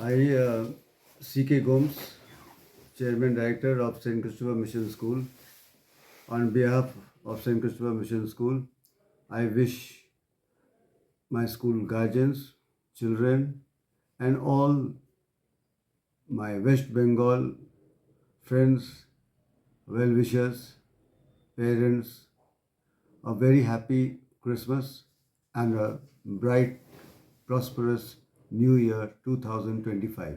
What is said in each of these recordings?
I, uh, C.K. Gomes, Chairman Director of St. Christopher Mission School, on behalf of St. Christopher Mission School, I wish my school guardians, children, and all my West Bengal friends, well wishers, parents, a very happy Christmas and a bright, prosperous New Year 2025.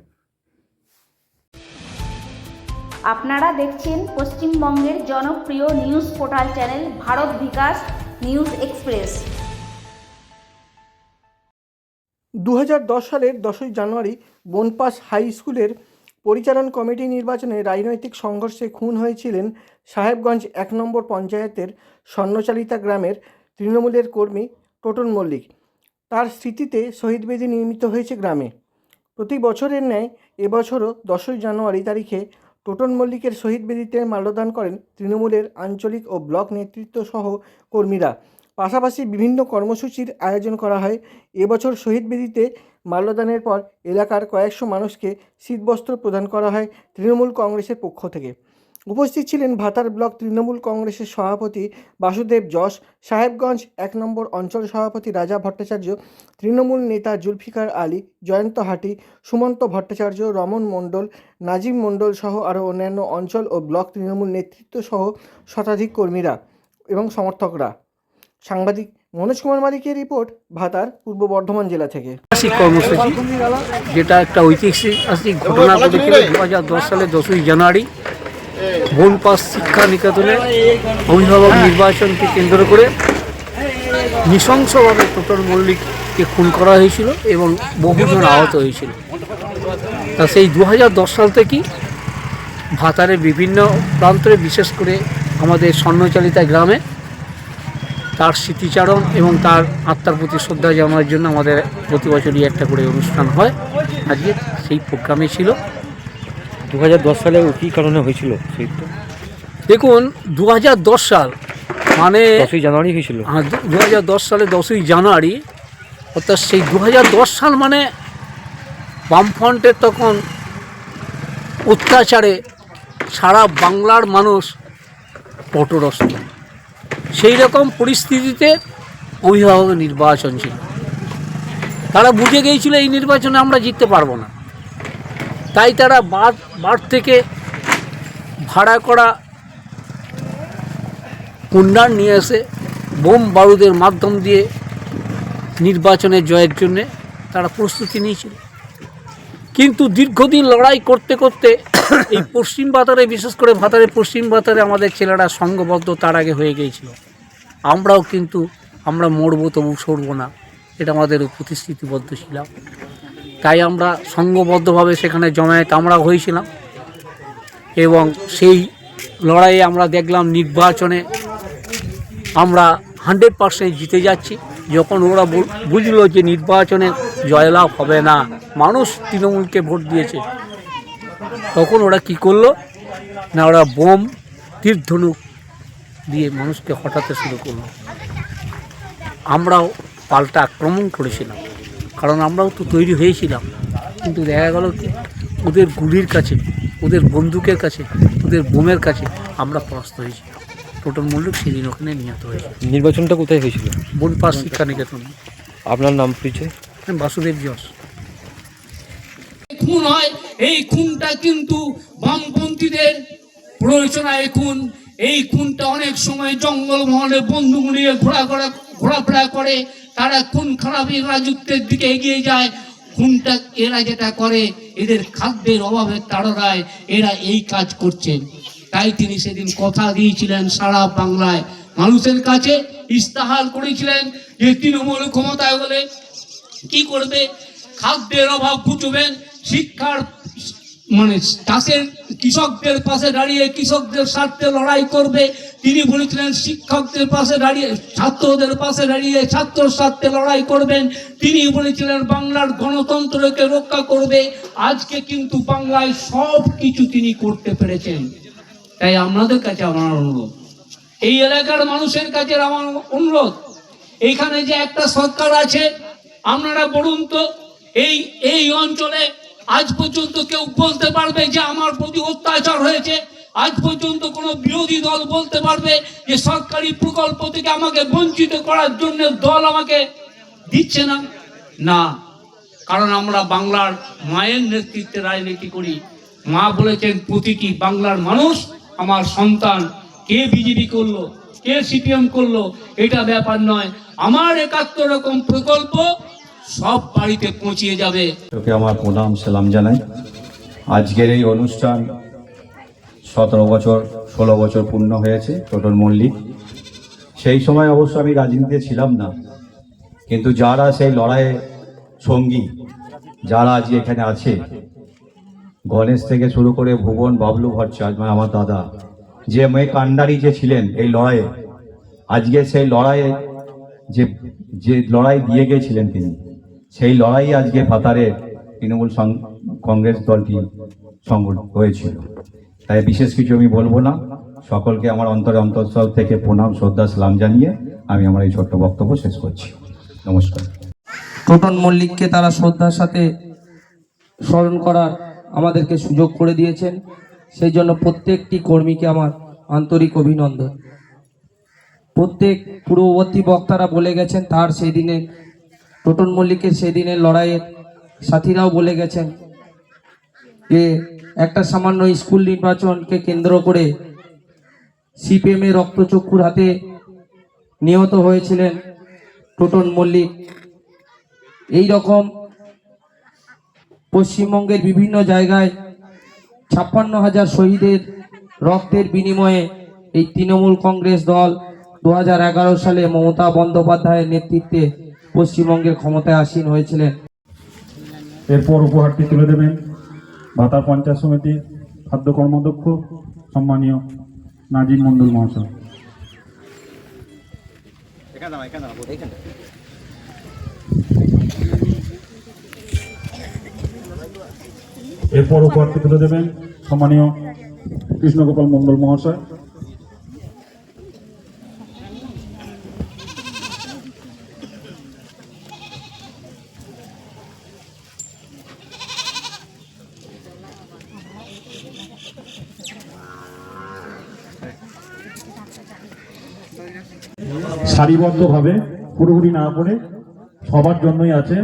আপনারা দেখছেন পশ্চিমবঙ্গের জনপ্রিয় news portal channel Bharat Bikash News Express দু হাজার দশ সালের দশই জানুয়ারি Banpas high স্কুলের পরিচালন কমিটি নির্বাচনে রাজনৈতিক সংঘর্ষে খুন হয়েছিলেন সাহেবগঞ্জ এক নম্বর পঞ্চায়েতের স্বর্ণচালিতা গ্রামের তৃণমূলের কর্মী টোটন মল্লিক তার স্মৃতিতে শহীদ বেদি নির্মিত হয়েছে গ্রামে। প্রতি বছরের ন্যায় এবছরও দশই জানুয়ারি তারিখে টোটন মল্লিকের শহীদ বেদিতে মাল্যদান করেন তৃণমূলের আঞ্চলিক ও ব্লক নেতৃত্ব সহ কর্মীরা। পাশাপাশি বিভিন্ন কর্মসূচির আয়োজন করা হয়। এবছর শহীদ বেদিতে মাল্যদানের পর এলাকার কয়েকশো মানুষকে শীতবস্ত্র প্রদান করা হয় তৃণমূল কংগ্রেসের পক্ষ থেকে। উপস্থিত ছিলেন ভাতার ব্লক তৃণমূল কংগ্রেসের সভাপতি বাসুদেব যশ, সাহেবগঞ্জ এক নম্বর অঞ্চল সভাপতি রাজা ভট্টাচার্য, তৃণমূল নেতা জুলফিকার আলী, জয়ন্ত হাটি, সুমন্ত ভট্টাচার্য, রমন মণ্ডল, নাজিম মণ্ডল সহ আরও অন্যান্য অঞ্চল ও ব্লক তৃণমূল নেতৃত্ব সহ শতাধিক কর্মীরা এবং সমর্থকরা। সাংবাদিক মনোজ কুমার মালিকের রিপোর্ট ভাতার পূর্ব বর্ধমান জেলা থেকে। কর্মসূচি, যেটা একটা ঐতিহাসিক ঘটনা দু হাজার দশ সালে দশই জানুয়ারি। বনপাস শিক্ষা নিকেতনে অভিভাবক নির্বাচনকে কেন্দ্র করে নৃশংসভাবে টোটর মল্লিককে খুন করা হয়েছিল এবং বহুজন আহত হয়েছিল। তা সেই দু হাজার দশ সাল থেকেই ভাতারের বিভিন্ন প্রান্তরে, বিশেষ করে আমাদের স্বর্ণচালিতা গ্রামে তার স্মৃতিচারণ এবং তার আত্মার প্রতি শ্রদ্ধা জানানোর জন্য আমাদের প্রতি বছরই একটা করে অনুষ্ঠান হয়। আজকে সেই প্রোগ্রামে ছিল। দু হাজার দশ সালে কী কারণে হয়েছিল শহীদটা? দেখুন দু হাজার দশ সাল মানে দশই জানুয়ারি হয়েছিল। দু হাজার দশ সালে দশই জানুয়ারি অর্থাৎ সেই দু হাজার দশ সাল মানে বামফ্রন্টের তখন অত্যাচারে সারা বাংলার মানুষ পটরস্ত। সেই রকম পরিস্থিতিতে অভিভাবক নির্বাচন ছিল। তারা বুঝে গিয়েছিল এই নির্বাচনে আমরা জিততে পারব না। তাই তারা বার থেকে ভাড়া করা কুন্ডার নিয়ে এসে বোম বারুদের মাধ্যম দিয়ে নির্বাচনে জয়ের জন্যে তারা প্রস্তুতি নিয়েছিল। কিন্তু দীর্ঘদিন লড়াই করতে করতে এই পশ্চিম ভাতারে বিশেষ করে ভাতারে পশ্চিম ভাতারে আমাদের ছেলেরা সংঘবদ্ধ তার আগে হয়ে গিয়েছিল। আমরাও কিন্তু, আমরা মরবো তবু সরবো না, এটা আমাদের প্রতিশ্রুতিবদ্ধ ছিলাম। তাই আমরা সংঘবদ্ধভাবে সেখানে জমায়েত আমরা হয়েছিলাম। এবং সেই লড়াইয়ে আমরা দেখলাম নির্বাচনে আমরা হান্ড্রেড পার্সেন্ট জিতে যাচ্ছি। যখন ওরা বুঝলো যে নির্বাচনে জয়লাভ হবে না, মানুষ তৃণমূলকে ভোট দিয়েছে, তখন ওরা কি করল? না, ওরা বোম, তীরধনুক দিয়ে মানুষকে হটাতে শুরু করল। আমরাও পাল্টা আক্রমণ করেছিলাম। কারণ আমরাও তো তৈরি হয়েছিলাম। কিন্তু দেখা গেল কি ওদের গুলির কাছে ওদের বন্দুকের কাছে ওদের বোমের কাছে আমরা পরাস্ত হয়েছি। টোটাল মল্লিক সেদিন ওখানে নিহত হয়েছে। নির্বাচনটা কোথায় হয়েছিল? বনপাস শিক্ষা নিকেতন আপনার নাম পরিচয় বাসুদেব যশ। খুন হয় এই খুনটা কিন্তু বামপন্থীদের প্ররোচনায় খুন। এই খুনটা অনেক সময় জঙ্গল মহলে বন্দুক নিয়ে ঘোরা ঘোরা ঘোরাফেরা করে। তারা খুন খারাপের রাজত্বের দিকে এগিয়ে যায় খুনটা এরা যেটা করে, এদের খাদ্যের অভাবে তাড়ায় এরা এই কাজ করছেন তাই তিনি সেদিন কথা দিয়েছিলেন সারা বাংলায়। মানুষের কাছে ইস্তাহার করেছিলেন যে তৃণমূল ক্ষমতায় বলে কি করবে? খাদ্যের অভাব ঘুচবেন, শিক্ষার মানে চাষের কৃষকদের পাশে দাঁড়িয়ে কৃষকদের স্বার্থে লড়াই করবে তিনি বলেছিলেন শিক্ষকদের পাশে দাঁড়িয়ে, ছাত্রদের পাশে দাঁড়িয়ে ছাত্র স্বার্থে লড়াই করবেন। তিনি বলেছিলেন বাংলার গণতন্ত্রকে রক্ষা করবে। আজকে কিন্তু বাংলায় সব কিছু তিনি করতে পেরেছেন। তাই আপনাদের কাছে আমার অনুরোধ। এই এলাকার মানুষের কাছে আমার অনুরোধ। এইখানে যে একটা সরকার আছে, আপনারা বলুন তো, এই এই অঞ্চলে আজ পর্যন্ত কেউ বলতে পারবে যে আমার প্রতি অত্যাচার হয়েছে? আজ পর্যন্ত কোনো বিরোধী দল বলতে পারবে যে সরকারি প্রকল্প থেকে আমাকে বঞ্চিত করার জন্য দল আমাকে দিচ্ছে না? না। কারণ আমরা বাংলার মায়ের নেতৃত্বে রাজনীতি করি। মা বলেছেন, প্রতিটি বাংলার মানুষ আমার সন্তান। কে বিজেপি করল? কে সিপিএম করল? এটা ব্যাপার নয়। আমার একাত্তর রকম প্রকল্প সব বাড়িতে পৌঁছিয়ে যাবে। তোকে আমার প্রণাম, সালাম জানাই। আজকের এই অনুষ্ঠান সতেরো বছর, ষোলো বছর পূর্ণ হয়েছে টোটন মল্লিক। সেই সময় অবশ্য আমি রাজনীতিতে ছিলাম না। কিন্তু যারা সেই লড়াইয়ে সঙ্গী, যারা আজ এখানে আছে, গণেশ থেকে শুরু করে ভুবন, বাবলু ভট্টাচার্য মানে আমার দাদা, যে মেয়ে কান্ডারি যে ছিলেন এই লড়াইয়ে, আজকে সেই লড়াইয়ে যে যে লড়াই দিয়ে গিয়েছিলেন তিনি, সেই লড়াই আজকে পাতারে তৃণমূল কংগ্রেস দলটি সংগঠিত হয়েছিল। তাই বিশেষ কিছু আমি বলব না। সকলকে আমার অন্তরে অন্তঃস্থল থেকে প্রণাম, শ্রদ্ধা, সালাম জানিয়ে আমি আমার এই ছোট্ট বক্তব্য শেষ করছি। নমস্কার। টোটন মল্লিককে তারা শ্রদ্ধার সাথে স্মরণ করার আমাদেরকে সুযোগ করে দিয়েছেন। সেই জন্য প্রত্যেকটি কর্মীকে আমার আন্তরিক অভিনন্দন। প্রত্যেক পূর্ববর্তী বক্তারা বলে গেছেন, তার সেই দিনে টোটন মল্লিকের সেই দিনের লড়াইয়ের সাথীরাও বলে গেছেন যে একটা সামান্য স্কুল নির্বাচনকে কেন্দ্র করে সিপিএম রক্তচক্ষুর হাতে নিহত হয়েছিলেন টোটন মল্লিক। এই রকম পশ্চিমবঙ্গের বিভিন্ন জায়গায় ছাপ্পান্ন হাজার শহীদের রক্তের বিনিময়ে এই তৃণমূল কংগ্রেস দল দু হাজার এগারো সালে মমতা বন্দ্যোপাধ্যায়ের নেতৃত্বে পশ্চিমবঙ্গের ক্ষমতায় আসীন হয়েছিলেন। এরপর উপহারটি তুলে দেবেন। ভাতার পঞ্চায়েত সমিতির খাদ্য কর্মাধ্যক্ষ সম্মানীয় নাজিম মন্ডল মহাশয়। এরপর উপহারটি তুলে দেবেন সম্মানীয় কৃষ্ণগোপাল মন্ডল মহাশয়। সারিবদ্ধভাবে পুরোপুরি না করে সবার জন্যই আছে।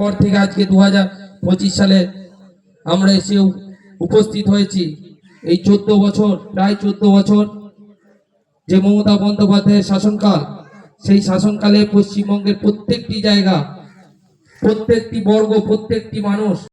পর থেকে আজকে দু সালে আমরা এসে উপস্থিত হয়েছি। এই চোদ্দ বছর, প্রায় চোদ্দ বছর যে মমতা বন্দ্যোপাধ্যায়ের শাসনকাল, সেই শাসনকালে পশ্চিমবঙ্গের প্রত্যেকটি জায়গা, প্রত্যেকটি বর্গ, প্রত্যেকটি মানুষ